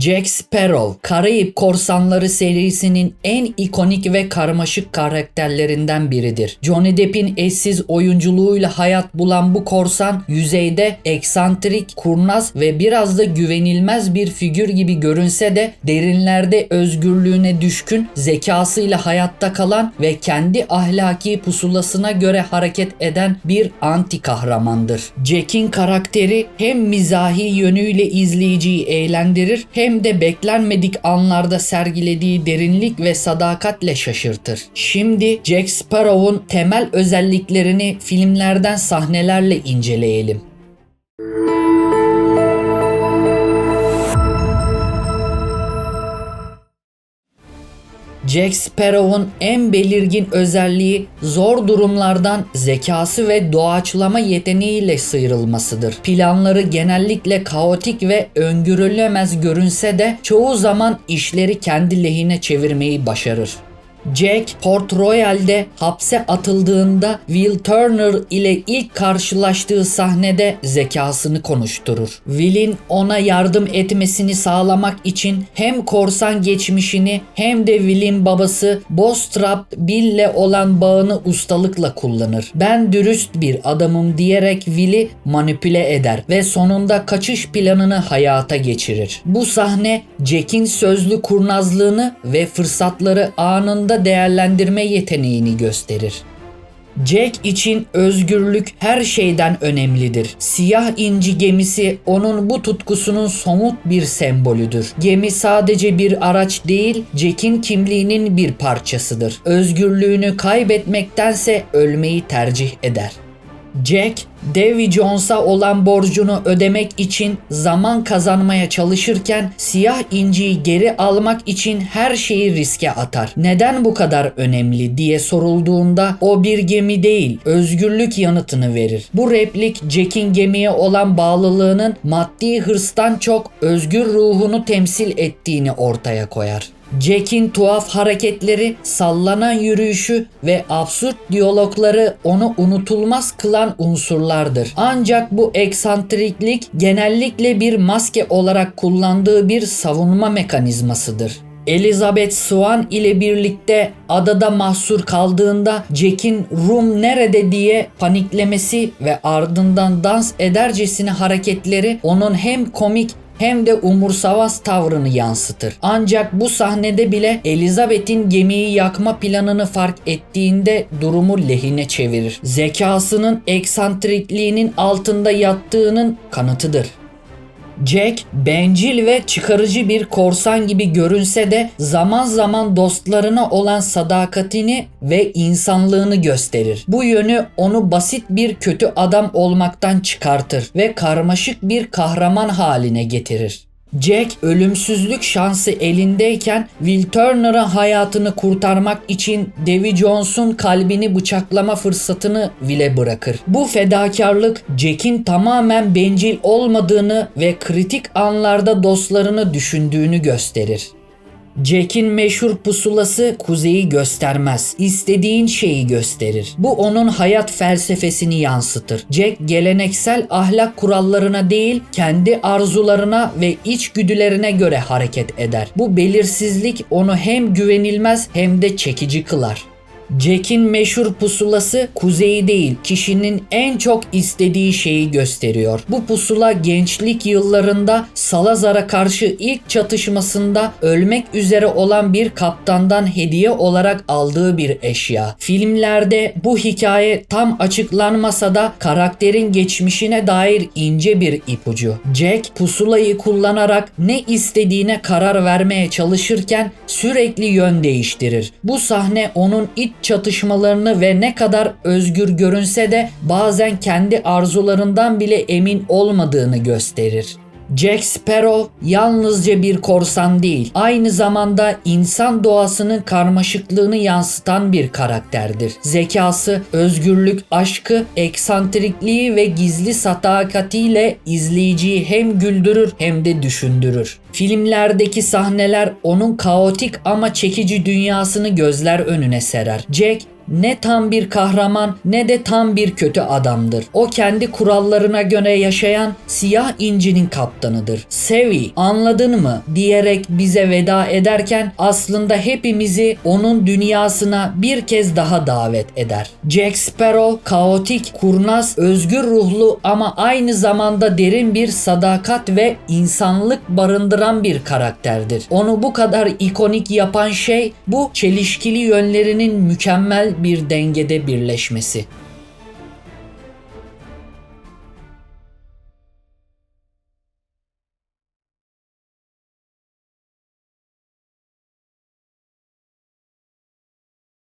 Jack Sparrow, Karayip Korsanları serisinin en ikonik ve karmaşık karakterlerinden biridir. Johnny Depp'in eşsiz oyunculuğuyla hayat bulan bu korsan yüzeyde eksantrik, kurnaz ve biraz da güvenilmez bir figür gibi görünse de derinlerde özgürlüğüne düşkün, zekasıyla hayatta kalan ve kendi ahlaki pusulasına göre hareket eden bir anti kahramandır. Jack'in karakteri hem mizahi yönüyle izleyiciyi eğlendirir hem de beklenmedik anlarda sergilediği derinlik ve sadakatle şaşırtır. Şimdi Jack Sparrow'un temel özelliklerini filmlerden sahnelerle inceleyelim. Jack Sparrow'un en belirgin özelliği zor durumlardan zekası ve doğaçlama yeteneğiyle sıyrılmasıdır. Planları genellikle kaotik ve öngörülemez görünse de çoğu zaman işleri kendi lehine çevirmeyi başarır. Jack Port Royal'de hapse atıldığında Will Turner ile ilk karşılaştığı sahnede zekasını konuşturur. Will'in ona yardım etmesini sağlamak için hem korsan geçmişini hem de Will'in babası Bostrap Bill'le olan bağını ustalıkla kullanır. Ben dürüst bir adamım diyerek Will'i manipüle eder ve sonunda kaçış planını hayata geçirir. Bu sahne Jack'in sözlü kurnazlığını ve fırsatları anında değerlendirme yeteneğini gösterir. Jack için özgürlük her şeyden önemlidir. Siyah inci gemisi onun bu tutkusunun somut bir sembolüdür. Gemi sadece bir araç değil, Jack'in kimliğinin bir parçasıdır. Özgürlüğünü kaybetmektense ölmeyi tercih eder. Jack, Davy Jones'a olan borcunu ödemek için zaman kazanmaya çalışırken siyah inciyi geri almak için her şeyi riske atar. Neden bu kadar önemli diye sorulduğunda o bir gemi değil, özgürlük yanıtını verir. Bu replik Jack'in gemiye olan bağlılığının maddi hırstan çok özgür ruhunu temsil ettiğini ortaya koyar. Jack'in tuhaf hareketleri, sallanan yürüyüşü ve absürt diyalogları onu unutulmaz kılan unsurlardır. Ancak bu eksantriklik genellikle bir maske olarak kullandığı bir savunma mekanizmasıdır. Elizabeth Swan ile birlikte adada mahsur kaldığında Jack'in Rum nerede diye paniklemesi ve ardından dans edercesine hareketleri onun hem komik hem de umursamaz tavrını yansıtır. Ancak bu sahnede bile Elizabeth'in gemiyi yakma planını fark ettiğinde durumu lehine çevirir. Zekasının eksantrikliğinin altında yattığının kanıtıdır. Jack bencil ve çıkarıcı bir korsan gibi görünse de zaman zaman dostlarına olan sadakatini ve insanlığını gösterir. Bu yönü onu basit bir kötü adam olmaktan çıkartır ve karmaşık bir kahraman haline getirir. Jack ölümsüzlük şansı elindeyken Will Turner'ın hayatını kurtarmak için Davy Jones'un kalbini bıçaklama fırsatını Will'e bırakır. Bu fedakarlık Jack'in tamamen bencil olmadığını ve kritik anlarda dostlarını düşündüğünü gösterir. Jack'in meşhur pusulası kuzeyi göstermez. İstediğin şeyi gösterir. Bu onun hayat felsefesini yansıtır. Jack geleneksel ahlak kurallarına değil, kendi arzularına ve içgüdülerine göre hareket eder. Bu belirsizlik onu hem güvenilmez hem de çekici kılar. Jack'in meşhur pusulası kuzeyi değil kişinin en çok istediği şeyi gösteriyor. Bu pusula gençlik yıllarında Salazar'a karşı ilk çatışmasında ölmek üzere olan bir kaptandan hediye olarak aldığı bir eşya. Filmlerde bu hikaye tam açıklanmasa da karakterin geçmişine dair ince bir ipucu. Jack pusulayı kullanarak ne istediğine karar vermeye çalışırken sürekli yön değiştirir. Bu sahne onun iç çatışmalarını ve ne kadar özgür görünse de bazen kendi arzularından bile emin olmadığını gösterir. Jack Sparrow yalnızca bir korsan değil, aynı zamanda insan doğasının karmaşıklığını yansıtan bir karakterdir. Zekası, özgürlük, aşkı, eksantrikliği ve gizli sadakatiyle izleyiciyi hem güldürür hem de düşündürür. Filmlerdeki sahneler onun kaotik ama çekici dünyasını gözler önüne serer. Jack ne tam bir kahraman ne de tam bir kötü adamdır. O kendi kurallarına göre yaşayan siyah incinin kaptanıdır. Sevi anladın mı diyerek bize veda ederken aslında hepimizi onun dünyasına bir kez daha davet eder. Jack Sparrow kaotik, kurnaz, özgür ruhlu ama aynı zamanda derin bir sadakat ve insanlık barındıran bir karakterdir. Onu bu kadar ikonik yapan şey bu çelişkili yönlerinin mükemmel bir dengede birleşmesi.